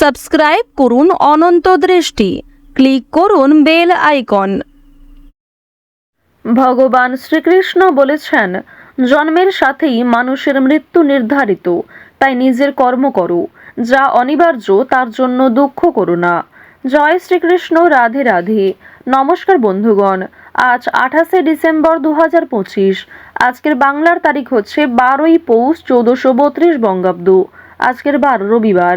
Subscribe করুন অনন্ত দৃষ্টি। Click করুন বেল আইকন। ভগবান শ্রীকৃষ্ণ বলেছেন, জন্মের সাথেই মানুষের মৃত্যু নির্ধারিত, তাই নিজের কর্ম করো। যা অনিবার্য, তার জন্য দুঃখ করো না। জয় শ্রীকৃষ্ণ, রাধে রাধে। নমস্কার বন্ধুগণ, আজ আঠাশে ডিসেম্বর দু হাজার পঁচিশ। আজকের বাংলার তারিখ হচ্ছে বারোই পৌষ চৌদ্দশো বত্রিশ বঙ্গাব্দ। আজকের বার রবিবার।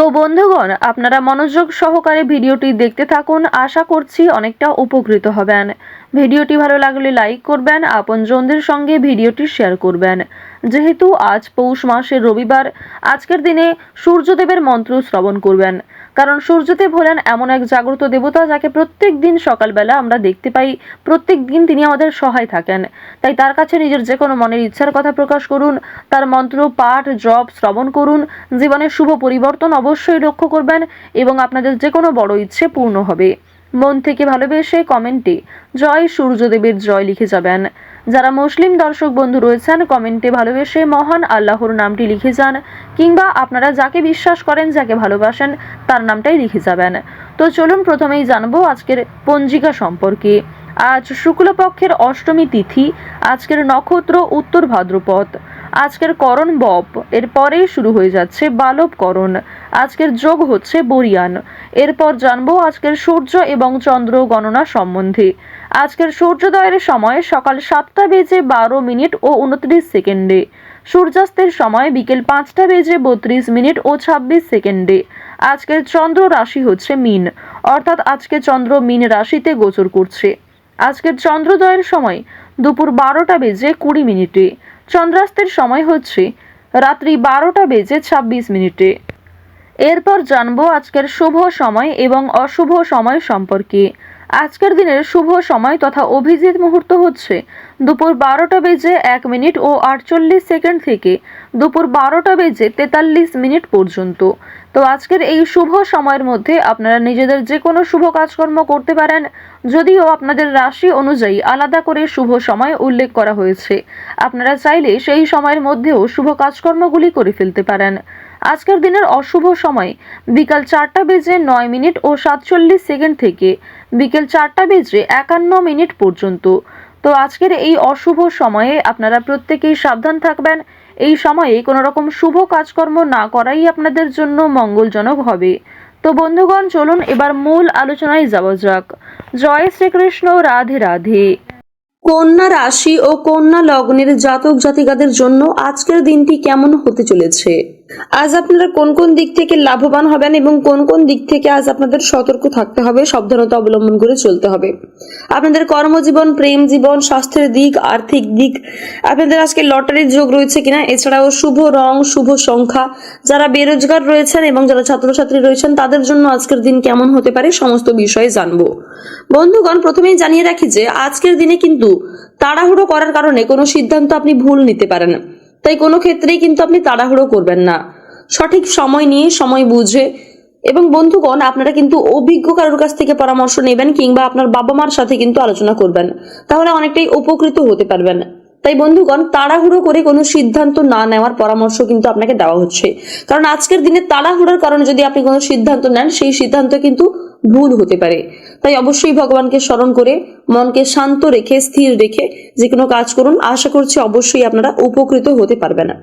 তো বন্ধুগণ আপনারা মনোযোগ সহকারে ভিডিওটি দেখতে থাকুন। আশা করছি অনেকটা উপকৃত হবেন। ভিডিওটি ভালো লাগলে লাইক করবেন, আপনজনদের সঙ্গে ভিডিওটি শেয়ার করবেন। যেহেতু আজ পৌষ মাসের রবিবার, আজকের দিনে সূর্যদেবের মন্ত্র শ্রবণ করবেন। কারণ সূর্যদেব হলেন এমন এক জাগ্রত দেবতা যাকে প্রত্যেক দিন সকালবেলা আমরা দেখতে পাই, প্রত্যেক দিন তিনি আমাদের সহায় থাকেন। তাই তার কাছে নিজের যে কোনো মনের ইচ্ছার কথা প্রকাশ করুন, তার মন্ত্র, পাঠ, জপ শ্রবণ করুন। জীবনের শুভ পরিবর্তন অবশ্যই লক্ষ্য করবেন এবং আপনাদের যে কোনো বড় ইচ্ছে পূর্ণ হবে। মন থেকে ভালোবেসে কমেন্টে জয় সূর্যদেবের জয় লিখে যাবেন। যারা মুসলিম দর্শক বন্ধু রয়েছেন, কমেন্টে ভালোবেসে মহান আল্লাহর নামটি লিখে যান, কিংবা আপনারা যাকে বিশ্বাস করেন, যাকে ভালোবাসেন, তার নামটাই লিখে যাবেন। তো চলুন প্রথমেই জানব আজকের পঞ্জিকা সম্পর্কে। আজ শুক্লপক্ষের অষ্টমী তিথি, আজকের নক্ষত্র উত্তর ভাদ্রপদ। আজকের করণ বপ, এরপরেই শুরু হয়ে যাচ্ছে বালব করণ আজকের যোগ হচ্ছে বরিয়ান। এরপর জানব আজকের সূর্য এবং চন্দ্র গণনা সম্বন্ধে। আজকের সূর্যোদয়ের সময় সকাল সাতটা বেজে বারো মিনিট ও উনত্রিশ সেকেন্ডে। সূর্যাস্তের সময় বিকেল পাঁচটা বেজে বত্রিশ মিনিট ও ছাব্বিশ সেকেন্ডে। আজকের চন্দ্র রাশি হচ্ছে মিন, অর্থাৎ আজকে চন্দ্র মিন রাশিতে গোচর করছে। আজকের চন্দ্রোদয়ের সময় দুপুর বারোটা বেজে কুড়ি মিনিটে। চন্দ্রাস্তের সময় হচ্ছে রাত্রি বারোটা বেজে ছাব্বিশ মিনিটে। এরপর জানব আজকের শুভ সময় এবং অশুভ সময় সম্পর্কে। আজকের দিনের শুভ সময় তথা অভিজিৎ মুহূর্ত হচ্ছে দুপুর বারোটা বেজে এক মিনিট ও আটচল্লিশ সেকেন্ড থেকে দুপুর বারোটা বেজে তেতাল্লিশ মিনিট পর্যন্ত। তো আজকের এই শুভ সময়ের মধ্যে আপনারা নিজেদের যে কোনো শুভ কাজকর্ম করতে পারেন, যদিও আপনাদের রাশি অনুযায়ী আলাদা করে শুভ সময় উল্লেখ করা হয়েছে। আপনারা চাইলে সেই সময়ের মধ্যেও শুভ কাজকর্মগুলি করে ফেলতে পারেন। আজকের দিনের অশুভ সময়। বিকাল চারটা বেজে নয় মিনিট ও সাতচল্লিশ সেকেন্ড থেকে বিকেল চারটা বেজে একান্ন মিনিট পর্যন্ত। তো আজকের এই অশুভ সময়ে আপনারা প্রত্যেকেই সাবধান থাকবেন। এই সময়ে কোনো রকম শুভ কাজকর্ম না করাই আপনাদের জন্য মঙ্গলজনক হবে। তো বন্ধুগণ, চলুন এবার মূল আলোচনায় যাওয়া যাক। জয় শ্রীকৃষ্ণ, রাধে রাধে। কন্যা রাশি ও কন্যা লগ্নের জাতক জাতিকাদের জন্য আজকের দিনটি কেমন হতে চলেছে? আজ আপনারা কোন কোন দিক থেকে লাভবান হবেন এবং কোন কোন দিক থেকে আজ আপনাদের সতর্ক থাকতে হবে, সাবধানতা অবলম্বন করে চলতে হবে। আপনাদের কর্মজীবন, প্রেম জীবন, স্বাস্থ্যের দিক, আর্থিক দিক, আপনাদের আজকে লটারির যোগ রয়েছে কিনা, এছাড়াও শুভ রং, শুভ সংখ্যা, যারা বেরোজগার রয়েছেন এবং যারা ছাত্রছাত্রী রয়েছেন, তাদের জন্য আজকের দিন কেমন হতে পারে সমস্ত বিষয়ে জানব। বন্ধুগণ, প্রথমেই জানিয়ে রাখি যে, আজকের দিনে কিন্তু তাড়াহুড়ো করার কারণে কোনো সিদ্ধান্ত আপনি ভুল নিতে পারেন। তাই কোনো ক্ষেত্রেই কিন্তু আপনি তাড়াহুড়ো করবেন না। সঠিক সময় নিয়ে সময় বুঝে এবং বন্ধুগণ, আপনারা কিন্তু অভিজ্ঞ কারোর কাছ থেকে পরামর্শ নেবেন কিংবা আপনার বাবা মার সাথে কিন্তু আলোচনা করবেন। তাহলে অনেকটাই উপকৃত হতে পারবেন। তাই বন্ধুগণ, তাড়াহুড়ো করে কোনো সিদ্ধান্ত না নেওয়ার পরামর্শ কিন্তু আপনাকে দেওয়া হচ্ছে। কারণ আজকের দিনে তাড়াহুড়োর কারণে যদি আপনি কোনো সিদ্ধান্ত নেন, সেই সিদ্ধান্ত কিন্তু ভুল হতে পারে। তাই অবশ্যই ভগবানকে স্মরণ করে, মনকে শান্ত রেখে, স্থির রেখে যে কোনো কাজ করুন। আশা করছি অবশ্যই আপনারা উপকৃত হতে পারবে না।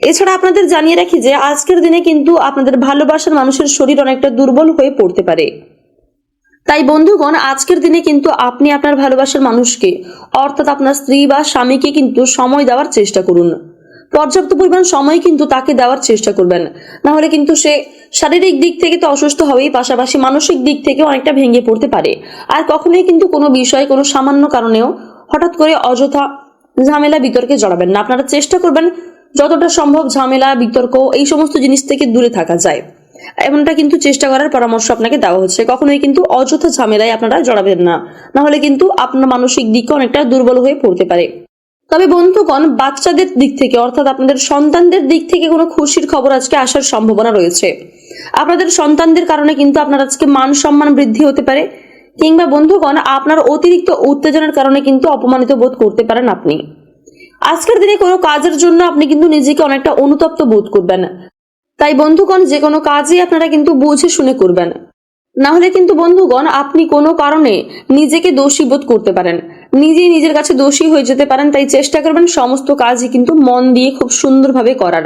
এছাড়া আপনাদের জানিয়ে রাখি যে, আজকের দিনে কিন্তু আপনাদের ভালোবাসার মানুষের শরীর অনেকটা দুর্বল হয়ে পড়তে পারে। তাই বন্ধুগণ, আজকের দিনে কিন্তু আপনি আপনার ভালোবাসার মানুষকে, অর্থাৎ আপনার স্ত্রী বা স্বামীকে কিন্তু সময় দেওয়ার চেষ্টা করুন। পর্যাপ্ত পরিমাণ সময় কিন্তু তাকে দেওয়ার চেষ্টা করবেন। না হলে কিন্তু সে শারীরিক দিক থেকে তো অসুস্থ হবেই, পাশাপাশি মানসিক দিক থেকে অনেকটা ভেঙে পড়তে পারে। আর কখনোই কিন্তু কোনো বিষয়, কোনো সামান্য কারণেও হঠাৎ করে অযথা ঝামেলা, বিতর্কে জড়াবেন না। আপনারা চেষ্টা করবেন, যতটা সম্ভব ঝামেলা, বিতর্ক, এই সমস্ত জিনিস থেকে দূরে থাকা যায়। এমনটা কিন্তু চেষ্টা করার পরামর্শ আপনাকে দেওয়া হচ্ছে। কখনোই কিন্তু অযথা ঝামেলায় আপনারা জড়াবেন না। না হলে কিন্তু আপনার মানসিক দিকে অনেকটা দুর্বল হয়ে পড়তে পারে। তবে বন্ধুগণ, বাচ্চাদের দিক থেকে, অর্থাৎ আপনাদের সন্তানদের দিক থেকে কোনো খুশির খবর আজকে আসার সম্ভাবনা রয়েছে। আপনাদের সন্তানদের কারণে কিন্তু আপনার আজকে মান সম্মান বৃদ্ধি হতে পারে। কিংবা বন্ধুগণ, আপনার অতিরিক্ত উত্তেজনার কারণে কিন্তু অপমানিত বোধ করতে পারেন আপনি। আজকের দিনে কোনো কাজের জন্য আপনি কিন্তু নিজেকে অনেকটা অনুতপ্ত বোধ করবেন। তাই বন্ধুগণ, যে কোনো কাজই আপনারা কিন্তু বুঝে শুনে করবেন। না হলে কিন্তু বন্ধুগণ, আপনি কোনো কারণে নিজেকে দোষী বোধ করতে পারেন। নিজেই নিজের কাছে দোষী হয়ে যেতে পারেন, তাই চেষ্টা করবেন সমস্ত কাজই কিন্তু মন দিয়ে খুব সুন্দরভাবে করার।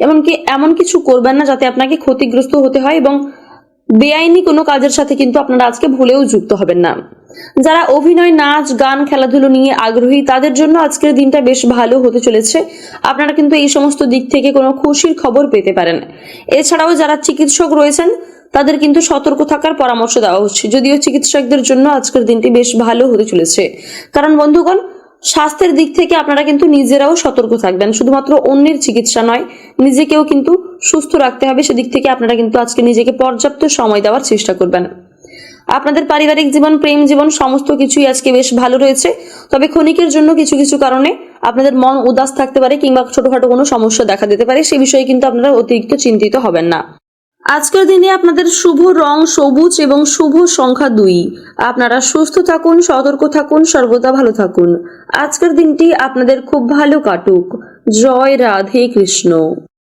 এমনকি এমন কিছু করবেন না যাতে আপনাকে ক্ষতিগ্রস্ত হতে হয় এবং বেআইনি কোনো কাজের সাথে কিন্তু আপনারা আজকে ভুলেও যুক্ত হবেন না। যারা অভিনয়, নাচ, গান, খেলাধুলো নিয়ে আগ্রহী, তাদের জন্য আজকের দিনটা বেশ ভালো হতে চলেছে। আপনারা কিন্তু এই সমস্ত দিক থেকে কোনো খুশির খবর পেতে পারেন। এছাড়াও যারা চিকিৎসক রয়েছেন, তাদের কিন্তু সতর্ক থাকার পরামর্শ দেওয়া হচ্ছে। যদিও চিকিৎসকদের জন্য আজকের দিনটি বেশ ভালো হতে চলেছে। কারণ বন্ধুগণ স্বাস্থ্যের দিক থেকে আপনারা কিন্তু নিজেরাও সতর্ক থাকবেন। শুধুমাত্র অন্যের চিকিৎসা নয়, নিজেকেও কিন্তু সুস্থ রাখতে হবে। সেদিক থেকে আপনারা কিন্তু আজকে নিজেকে পর্যাপ্ত সময় দেওয়ার চেষ্টা করবেন। আপনাদের পারিবারিক জীবন, প্রেম জীবন সমস্ত কিছুই আজকে বেশ ভালো রয়েছে। তবে ক্ষণিকের জন্য কিছু কিছু কারণে আপনাদের মন উদাস থাকতে পারে কিংবা ছোটখাটো কোনো সমস্যা দেখা দিতে পারে। সে বিষয়ে কিন্তু আপনারা অতিরিক্ত চিন্তিত হবেন না। আজকের দিনে আপনাদের শুভ রং সবুজ এবং শুভ সংখ্যা দুই। আপনারা সুস্থ থাকুন, সতর্ক থাকুন, সর্বদা ভালো থাকুন। আজকের দিনটি আপনাদের খুব ভালো কাটুক। জয় রাধে কৃষ্ণ।